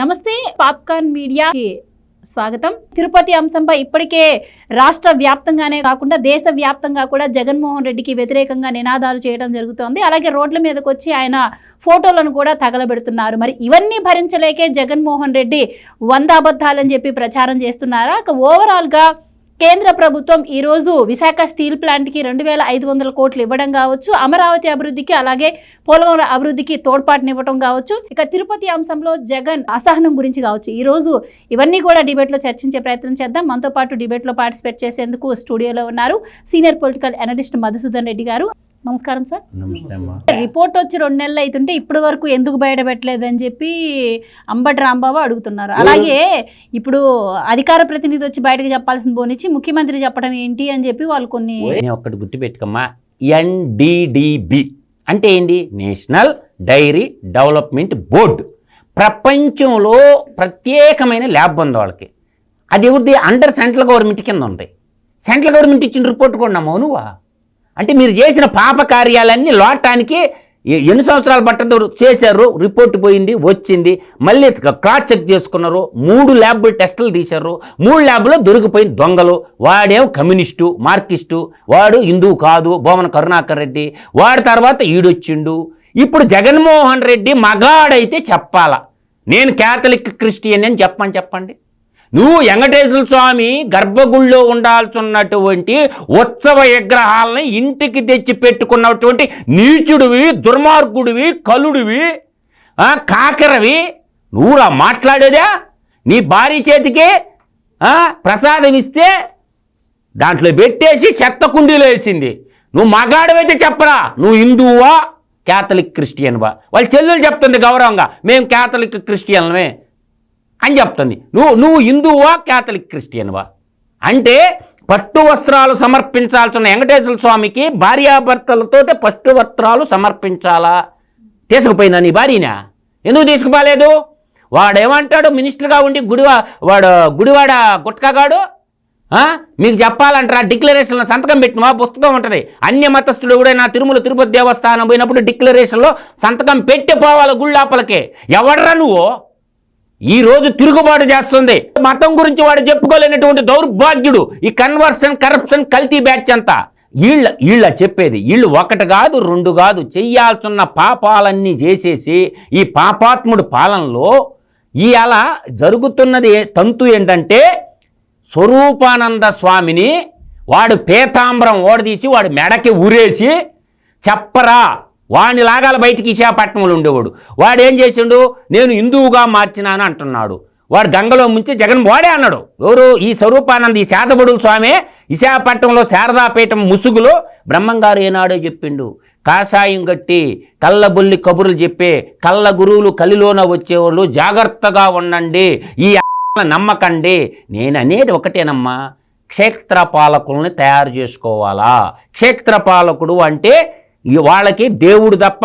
నమస్తే పాప్కార్న్ మీడియాకి స్వాగతం. తిరుపతి అంశంపై ఇప్పటికే రాష్ట్ర వ్యాప్తంగానే కాకుండా దేశ వ్యాప్తంగా కూడా జగన్మోహన్ రెడ్డికి వ్యతిరేకంగా నినాదాలు చేయడం జరుగుతోంది. అలాగే రోడ్ల మీదకి వచ్చి ఆయన ఫోటోలను కూడా తగలబెడుతున్నారు. మరి ఇవన్నీ భరించలేకే జగన్మోహన్ రెడ్డి వంద అబద్ధాలని చెప్పి ప్రచారం చేస్తున్నారా? ఓవరాల్గా కేంద్ర ప్రభుత్వం ఈ రోజు విశాఖ స్టీల్ ప్లాంట్కి రెండు వేల ఐదు వందల కోట్లు ఇవ్వడం కావచ్చు అమరావతి అభివృద్ధికి అలాగే పోలవరం అభివృద్ధికి తోడ్పాటునివ్వడం కావచ్చు. ఇక తిరుపతి అంశంలో జగన్ అసహనం గురించి కావచ్చు. ఈ రోజు ఇవన్నీ కూడా డిబేట్లో చర్చించే ప్రయత్నం చేద్దాం. మనతో పాటు డిబేట్లో పార్టిసిపేట్ చేసేందుకు స్టూడియోలో ఉన్నారు senior political analyst Madhusudan Reddy garu. నమస్కారం సార్. రిపోర్ట్ వచ్చి రెండు నెలలు అవుతుంటే ఇప్పటి వరకు ఎందుకు బయటపెట్టలేదని చెప్పి అంబటి రాంబాబు అడుగుతున్నారు. అలాగే ఇప్పుడు అధికార ప్రతినిధి వచ్చి బయటకు చెప్పాల్సిన పోనిచ్చి ముఖ్యమంత్రి చెప్పడం ఏంటి అని చెప్పి వాళ్ళు కొన్ని నేను ఒక్కటి గుర్తుపెట్టుకమ్మా ఎన్డిడిబి అంటే ఏంటి? National dairy development board. ప్రపంచంలో ప్రత్యేకమైన ల్యాబ్ ఉంది వాళ్ళకి. అది ఎవరిది? అండర్ సెంట్రల్ గవర్నమెంట్ కింద ఉంటాయి సెంట్రల్ గవర్నమెంట్ ఇచ్చిన రిపోర్ట్ కూడా నమ్మవు నువ్వా? అంటే మీరు చేసిన పాప కార్యాలన్నీ లోటానికి ఎన్ని సంవత్సరాలు పట్టదు చేశారు రిపోర్ట్ పోయింది వచ్చింది మళ్ళీ క్రాస్ చెక్ చేసుకున్నారు మూడు ల్యాబ్ టెస్టులు తీశారు మూడు ల్యాబ్లో దొరికిపోయిన దొంగలు. వాడేం కమ్యూనిస్టు మార్కిస్టు వాడు హిందూ కాదు బోమన కరుణాకర్ రెడ్డి వాడి తర్వాత ఈడొచ్చిండు. ఇప్పుడు జగన్మోహన్ రెడ్డి మగాడైతే చెప్పాలా. నేను క్యాథలిక్ క్రిస్టియన్ అని చెప్పమని చెప్పండి. నువ్వు వెంకటేశ్వర స్వామి గర్భగుళ్ళో ఉండాల్సినటువంటి ఉత్సవ విగ్రహాలని ఇంటికి తెచ్చి పెట్టుకున్నటువంటి నీచుడివి దుర్మార్గుడివి కలుడివి కాకరవి. నువ్వురా మాట్లాడేదా? నీ భార్య చేతికి ప్రసాదం ఇస్తే దాంట్లో పెట్టేసి చెత్త కుండీలో వేసింది. నువ్వు మగాడవైతే చెప్పరా? నువ్వు హిందువా? క్యాథలిక్ క్రిస్టియన్వా? వాళ్ళ చెల్లెలు చెప్తుంది గౌరవంగా మేము క్యాథలిక్ క్రిస్టియన్లమే. అని చెప్తుంది. నువ్వు నువ్వు హిందువా క్యాథలిక్ క్రిస్టియన్వా? అంటే పట్టు వస్త్రాలు సమర్పించాల్సిన వెంకటేశ్వర స్వామికి భార్యాభర్తలతో పట్టు వస్త్రాలు సమర్పించాలా? తీసుకుపోయిందా నీ భార్యనా? ఎందుకు తీసుకుపోలేదు? వాడేమంటాడు? మినిస్టర్గా ఉండి గుడివా వాడు గుడివాడ గుట్కాగాడు? మీకు చెప్పాలంటారా? డిక్లరేషన్లో సంతకం పెట్టిన పుస్తకం ఉంటుంది. అన్య మతస్థుడు కూడా నా తిరుమల తిరుపతి దేవస్థానం పోయినప్పుడు డిక్లరేషన్లో సంతకం పెట్టి పోవాలి గుళ్ళాపలకే. ఎవడరా నువ్వు? ఈ రోజు తిరుగుబాటు చేస్తుంది. మతం గురించి వాడు చెప్పుకోలేనటువంటి దౌర్భాగ్యుడు ఈ కన్వర్షన్ కరప్షన్ కల్తీ బ్యాచ్ అంతా. వీళ్ళ వీళ్ళ చెప్పేది వీళ్ళు ఒకటి కాదు రెండు కాదు చెయ్యాల్సిన పాపాలన్నీ చేసేసి ఈ పాపాత్ముడు పాలనలో ఈ అలా జరుగుతున్నది తంతు ఏంటంటే స్వరూపానంద స్వామిని వాడు పేతాంబరం ఓడదీసి వాడు మెడకి ఊరేసి చెప్పరా వాడిని లాగాల బయటికి విశాఖపట్నంలో ఉండేవాడు. వాడు ఏం చేసిండు? నేను హిందువుగా మార్చినాను అంటున్నాడు. వాడు గంగలో ముంచి జగన్ వాడే అన్నాడు. ఎవరు? ఈ స్వరూపానంద ఈ శాతబడుల స్వామి విశాఖపట్నంలో శారదాపీఠం ముసుగులో బ్రహ్మంగారు ఏనాడో చెప్పిండు. కాషాయం కట్టి కళ్ళబుల్లి కబుర్లు చెప్పే కళ్ళ గురువులు కలిలోన వచ్చేవాళ్ళు జాగ్రత్తగా ఉండండి. ఈ నమ్మకండి. నేను అనేది ఒకటేనమ్మా. క్షేత్ర పాలకుల్ని తయారు చేసుకోవాలా? క్షేత్ర పాలకుడు అంటే వాళ్ళకి దేవుడు తప్ప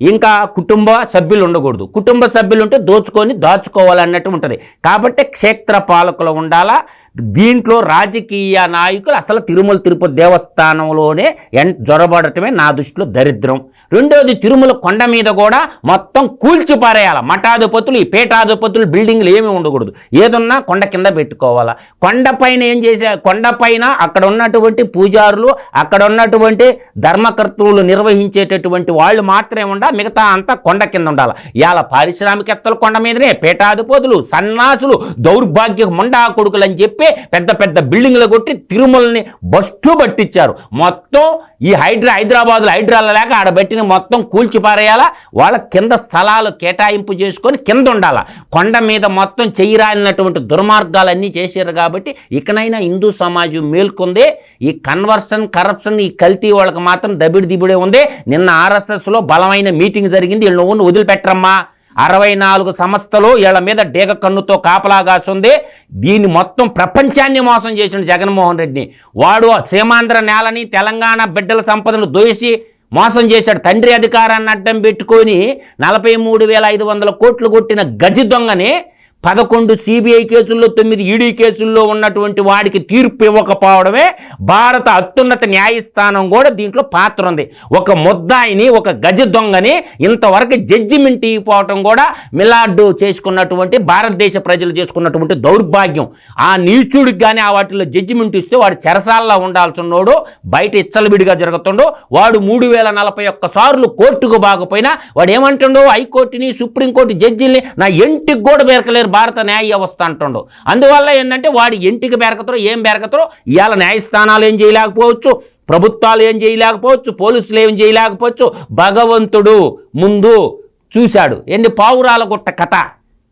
ఇంకా కుటుంబ సభ్యులు ఉండకూడదు. కుటుంబ సభ్యులు ఉంటే దోచుకొని దాచుకోవాలన్నట్టు ఉంటుంది. కాబట్టి క్షేత్ర పాలకులు ఉండాలా దీంట్లో రాజకీయ నాయకులు అసలు తిరుమల తిరుపతి దేవస్థానంలోనే ఎన్ జొరబడటమే నా దృష్టిలో దరిద్రం. రెండవది తిరుమల కొండ మీద కూడా మొత్తం కూల్చిపారేయాల. మఠాధిపతులు ఈ పీఠాధిపతులు బిల్డింగ్లు ఏమీ ఉండకూడదు. ఏదున్నా కొండ కింద పెట్టుకోవాలా. కొండపైన ఏం చేసే కొండపైన అక్కడ ఉన్నటువంటి పూజారులు అక్కడ ఉన్నటువంటి ధర్మకర్తలు నిర్వహించేటటువంటి వాళ్ళు మాత్రమే ఉండాలి మిగతా అంతా కొండ కింద ఉండాలి. ఇవాళ పారిశ్రామికవేత్తలు కొండ మీదనే పీఠాధిపతులు సన్నాసులు దౌర్భాగ్య ముండా కొడుకులు అని చెప్పి పెద్ద పెద్ద బిల్డింగ్లు కొట్టి తిరుమలని బస్టు పట్టించారు. మొత్తం ఈ హైడ్రా హైదరాబాద్లో హైడ్రాల లేక ఆడబెట్టిన మొత్తం కూల్చిపారేయాలా? వాళ్ళ కింద స్థలాలు కేటాయింపు చేసుకొని కింద ఉండాల? కొండ మీద మొత్తం చెయ్యిరాలినటువంటి దుర్మార్గాలన్నీ చేశారు కాబట్టి ఇకనైనా హిందూ సమాజం మేల్కొంది. ఈ కన్వర్షన్ కరప్షన్ ఈ కల్తీ వాళ్ళకి మాత్రం దబిడి దిబిడే ఉంది. నిన్న ఆర్ఎస్ఎస్లో బలమైన మీటింగ్ జరిగింది. వీళ్ళు నువ్వు వదిలిపెట్టరమ్మా. అరవై నాలుగు సంస్థలు వీళ్ళ మీద డేగ కన్నుతో కాపలా దీన్ని మొత్తం ప్రపంచాన్ని మోసం చేసిన జగన్మోహన్ రెడ్డిని. వాడు సీమాంధ్ర నేలని తెలంగాణ బిడ్డల సంపదను దోషి మోసం చేశాడు. తండ్రి అధికారాన్ని అడ్డం పెట్టుకొని నలభై మూడు వేల ఐదు వందల కోట్లు కొట్టిన గజి దొంగని పదకొండు సిబిఐ కేసుల్లో తొమ్మిది ఈడీ కేసుల్లో ఉన్నటువంటి వాడికి తీర్పు ఇవ్వకపోవడమే భారత అత్యున్నత న్యాయస్థానం కూడా దీంట్లో పాత్ర ఉంది. ఒక ముద్దాయిని ఒక గజ దొంగని ఇంతవరకు జడ్జిమెంట్ ఇవ్వకపోవటం కూడా మిలార్డు చేసుకున్నటువంటి భారతదేశ ప్రజలు చేసుకున్నటువంటి దౌర్భాగ్యం. ఆ నీచుడికి కానీ ఆ వాటిలో జడ్జిమెంట్ ఇస్తే వాడు చెరసాల్లో ఉండాల్సినోడు బయట ఇచ్చలవిడిగా జరుగుతుండో. వాడు మూడు వేల నలభై ఒక్క సార్లు కోర్టుకు బాగపోయినా వాడు ఏమంటుండో హైకోర్టుని సుప్రీంకోర్టు జడ్జిల్ని నా ఇంటికి కూడా బెరకలేరు భారత న్యాయ వ్యవస్థ అంటుండు. అందువల్ల ఏంటంటే వాడి ఇంటికి బెరకతారో ఏం బెరకతారో ఇవాళ న్యాయస్థానాలు ఏం చేయలేకపోవచ్చు ప్రభుత్వాలు ఏం చేయలేకపోవచ్చు పోలీసులు ఏం చేయలేకపోవచ్చు భగవంతుడు ముందు చూశాడు. ఏంది? పావురాల గుట్ట కథ.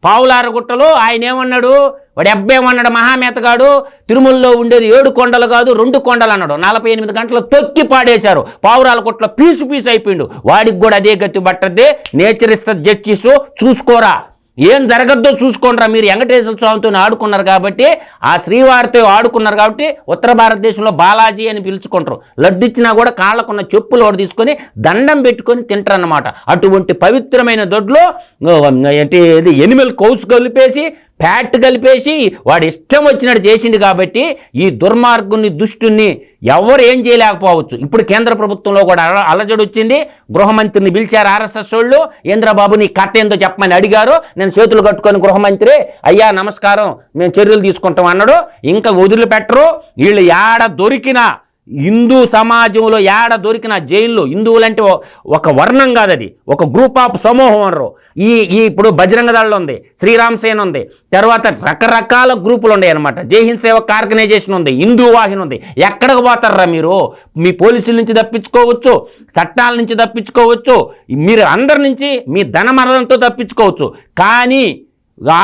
పావులార గుట్టలో ఆయన ఏమన్నాడు? వాడు ఎబ్బేమన్నాడు మహామేతగాడు తిరుమలలో ఉండేది ఏడు కొండలు కాదు రెండు కొండలు అన్నాడు. నలభై ఎనిమిది గంటలు తొక్కి పాడేశారు. పావురాల గుట్టలో పీసు పీసు అయిపోయిండు. వాడికి కూడా అదే గతి పట్టద్ది. నేచరిస్త ఇస్తుంది జడ్జిస్ చూసుకోరా. ఏం జరగద్దో చూసుకోండిరా. మీరు వెంకటేశ్వర స్వామితో ఆడుకున్నారు కాబట్టి ఆ శ్రీవారితో ఆడుకున్నారు కాబట్టి ఉత్తర భారతదేశంలో బాలాజీ అని పిలుచుకుంటారు. లడ్డు ఇచ్చినా కూడా కాళ్ళకున్న చెప్పులు ఒకటి తీసుకొని దండం పెట్టుకొని తింటారన్నమాట. అటువంటి పవిత్రమైన దొడ్లో ఏంటి ఎనిమల్ కౌస్ కలిపేసి ఫ్యాట్ కలిపేసి వాడు ఇష్టం వచ్చినట్టు చేసిండు కాబట్టి ఈ దుర్మార్గుని దుష్టుని ఎవరు ఏం చేయలేకపోవచ్చు. ఇప్పుడు కేంద్ర ప్రభుత్వంలో కూడా అలజడి వచ్చింది. గృహమంత్రిని పిలిచారు ఆర్ఎస్ఎస్ వాళ్ళు. ఇంద్రబాబు నీ కథ ఏందో చెప్పమని అడిగారు. నేను చేతులు కట్టుకొని గృహమంత్రి అయ్యా నమస్కారం. మేము చర్యలు తీసుకుంటాం అన్నాడు. ఇంకా వదిలిపెట్టరు. వీళ్ళు ఏడ దొరికినా హిందూ సమాజంలో ఏడ దొరికిన జైల్లో హిందువులంటే ఒక వర్ణం కాదు అది. ఒక గ్రూప్ ఆఫ్ సమూహం అనరు. ఈ ఈ ఇప్పుడు బజరంగ దళ ఉంది శ్రీరామ్ సేన్ ఉంది తర్వాత రకరకాల గ్రూపులు ఉన్నాయి అనమాట జై హింద్ సేవక్ ఆర్గనైజేషన్ ఉంది హిందూ వాహిని ఉంది. ఎక్కడికి పోతారా మీరు? మీ పోలీసుల నుంచి తప్పించుకోవచ్చు చట్టాల నుంచి తప్పించుకోవచ్చు మీరు అందరి నుంచి మీ ధనమరణంతో తప్పించుకోవచ్చు. కానీ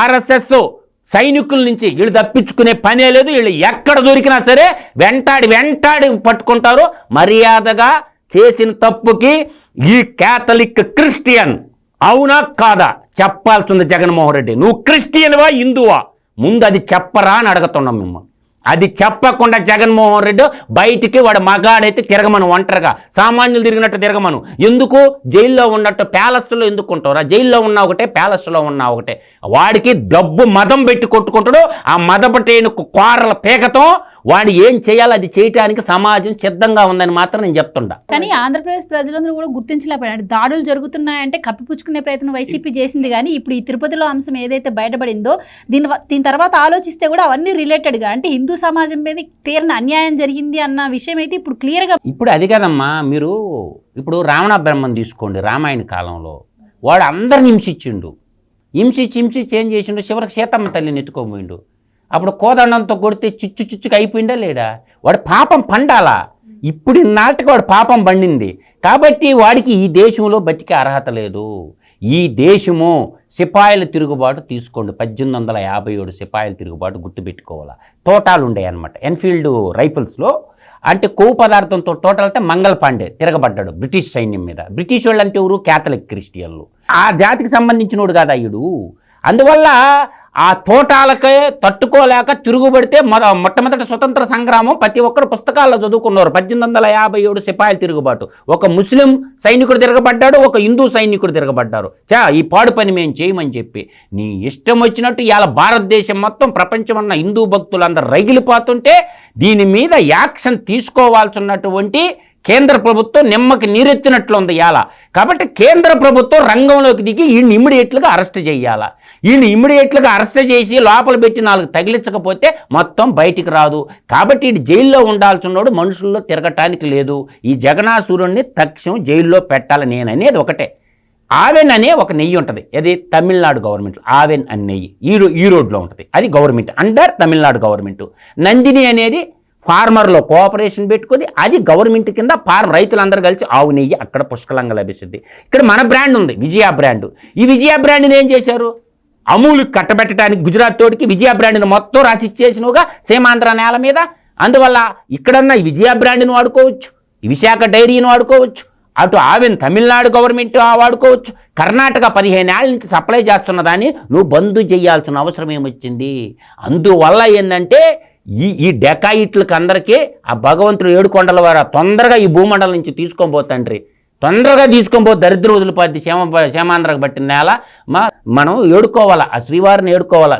ఆర్ఎస్ఎస్ సైనికుల నుంచి వీళ్ళు తప్పించుకునే పనే లేదు. వీళ్ళు ఎక్కడ దొరికినా సరే వెంటాడి వెంటాడి పట్టుకుంటారు. మర్యాదగా చేసిన తప్పుకి ఈ క్యాథలిక్ క్రిస్టియన్ అవునా కాదా? చెప్పాల్సింది జగన్మోహన్ రెడ్డి. నువ్వు క్రిస్టియన్వా హిందువా? ముందు అది చెప్పరా అని అడుగుతున్నాం మిమ్మల్ని. అది చెప్పకుండా జగన్మోహన్ రెడ్డి బయటికి వాడు మగాడైతే తిరగమను ఒంటరిగా. సామాన్యులు తిరిగినట్టు తిరగమను. ఎందుకు? జైల్లో ఉన్నట్టు ప్యాలెస్లో ఎందుకు ఉంటారా జైల్లో ఉన్న ఒకటే ప్యాలెస్లో ఉన్న ఒకటే. వాడికి డబ్బు మదం పెట్టి కొట్టుకుంటాడు ఆ మదపటేను కోరల పేకతో వాడు ఏం చేయాలో అది చేయటానికి సమాజం సిద్ధంగా ఉందని మాత్రం నేను చెప్తుండా. కానీ ఆంధ్రప్రదేశ్ ప్రజలందరూ కూడా గుర్తించలేకపోయారు దాడులు జరుగుతున్నాయంటే కప్పిపుచ్చుకునే ప్రయత్నం వైసీపీ చేసింది కానీ ఇప్పుడు ఈ తిరుపతిలో అంశం ఏదైతే బయటపడిందో దీని దీని తర్వాత ఆలోచిస్తే కూడా అవన్నీ రిలేటెడ్గా అంటే హిందూ సమాజం మీద తీరని అన్యాయం జరిగింది అన్న విషయం అయితే ఇప్పుడు క్లియర్గా ఇప్పుడు అది కదమ్మా మీరు ఇప్పుడు రావణ బ్రహ్మం తీసుకోండి రామాయణ కాలంలో. వాడు అందరిని హింసించిండు. హింసించి హింసించి ఏం చేసిండు? చివరికి సీతమ్మ తల్లిని ఎత్తుకోబోయిండు అప్పుడు కోదండంతో కొడితే చిచ్చు చిచ్చుకు అయిపోయిందా లేడా వాడు పాపం పండాలా? ఇప్పుడు నాటికి వాడు పాపం పండింది. కాబట్టి వాడికి ఈ దేశంలో బతికే అర్హత లేదు. ఈ దేశము సిపాయిల తిరుగుబాటు తీసుకోండి. పద్దెనిమిది వందల యాభై ఏడు సిపాయిల తిరుగుబాటు గుర్తుపెట్టుకోవాలి. తోటాలు ఉండేవి అనమాట ఎన్ఫీల్డ్ రైఫిల్స్లో అంటే కొవ్వు పదార్థంతో టోటల్ అయితే మంగళ పాండే తిరగబడ్డాడు బ్రిటిష్ సైన్యం మీద. బ్రిటిష్ వాళ్ళు అంటే ఎవరు? క్యాథలిక్ క్రిస్టియన్లు. ఆ జాతికి సంబంధించినోడు కాదు అయ్యుడు అందువల్ల ఆ తోటాలకే తట్టుకోలేక తిరుగుబడితే మొద మొట్టమొదటి స్వతంత్ర సంగ్రామం ప్రతి ఒక్కరు పుస్తకాల్లో చదువుకున్నారు. పద్దెనిమిది వందల యాభై ఏడు సిపాయిల తిరుగుబాటు. ఒక ముస్లిం సైనికుడు తిరగబడ్డాడు ఒక హిందూ సైనికుడు తిరగబడ్డారు. చా ఈ పాడు పని మేము చేయమని చెప్పి. నీ ఇష్టం వచ్చినట్టు ఇవాళ భారతదేశం మొత్తం ప్రపంచం ఉన్న హిందూ భక్తులందరూ రగిలిపోతుంటే దీని మీద యాక్షన్ తీసుకోవాల్సినటువంటి కేంద్ర ప్రభుత్వం నిమ్మకి నీరెత్తినట్లు ఉంది ఇవాళ కాబట్టి కేంద్ర ప్రభుత్వం రంగంలోకి దిగి ఈయన్ని ఇమ్మీడియట్లుగా అరెస్ట్ చేయాలా. ఈయన ఇమ్మీడియట్లుగా అరెస్ట్ చేసి లోపల పెట్టి నాలుగు తగిలించకపోతే మొత్తం బయటికి రాదు. కాబట్టి ఇది జైల్లో ఉండాల్సినోడు మనుషుల్లో తిరగటానికి లేదు. ఈ జగనాసురుణ్ణి తక్షణం జైల్లో పెట్టాలి నేను అనేది ఒకటే. ఆవెన్ అనే ఒక నెయ్యి ఉంటుంది. అది తమిళనాడు గవర్నమెంట్ ఆవెన్ అనే నెయ్యి. ఈ రో- ఈ రోడ్లో ఉంటుంది. అది government under Tamil Nadu government Nandini అనేది ఫార్మర్లో కోఆపరేషన్ పెట్టుకొని అది గవర్నమెంట్ కింద ఫార్మ్ రైతులందరూ కలిసి ఆవు నెయ్యి అక్కడ పుష్కలంగా లభిస్తుంది. ఇక్కడ మన బ్రాండ్ ఉంది విజయ బ్రాండ్. ఈ విజయ బ్రాండ్ని ఏం చేశారు? అమూల్ కట్టబెట్టడానికి గుజరాత్ తోడికి విజయ బ్రాండ్ని మొత్తం రాసి ఇచ్చేసినవుగా సీమాంధ్ర నేల మీద. అందువల్ల ఇక్కడన్నా విజయ బ్రాండ్ని వాడుకోవచ్చు విశాఖ డైరీని వాడుకోవచ్చు అటు ఆవిన్ తమిళనాడు గవర్నమెంట్ వాడుకోవచ్చు. కర్ణాటక పదిహేను ఏళ్ళ నుంచి సప్లై చేస్తున్న దాన్ని నువ్వు బంద్ చేయాల్సిన అవసరం ఏమొచ్చింది? అందువల్ల ఏంటంటే ఈ ఈ డెకాయిట్లకు అందరికీ ఆ భగవంతుడు ఏడుకొండల వారు తొందరగా ఈ భూమండలం నుంచి తీసుకొని పోతండ్రి తొందరగా తీసుకొని పో దరిద్ర వదిలిపోద్ది క్షేమ క్షేమాంధ్రకు పట్టిన నేల. మా మనం ఏడుకోవాలా ఆ శ్రీవారిని ఏడుకోవాలా?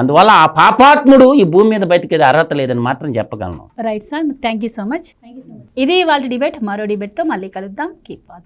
అందువల్ల ఆ పాపాత్ముడు ఈ భూమి మీద బతికేది అర్హత లేదని మాత్రం చెప్పగలను. Right sir thank you so much ఇది వాళ్ళ డిబేట్ మరో డిబేట్తో మళ్ళీ కలుద్దాం. కీప్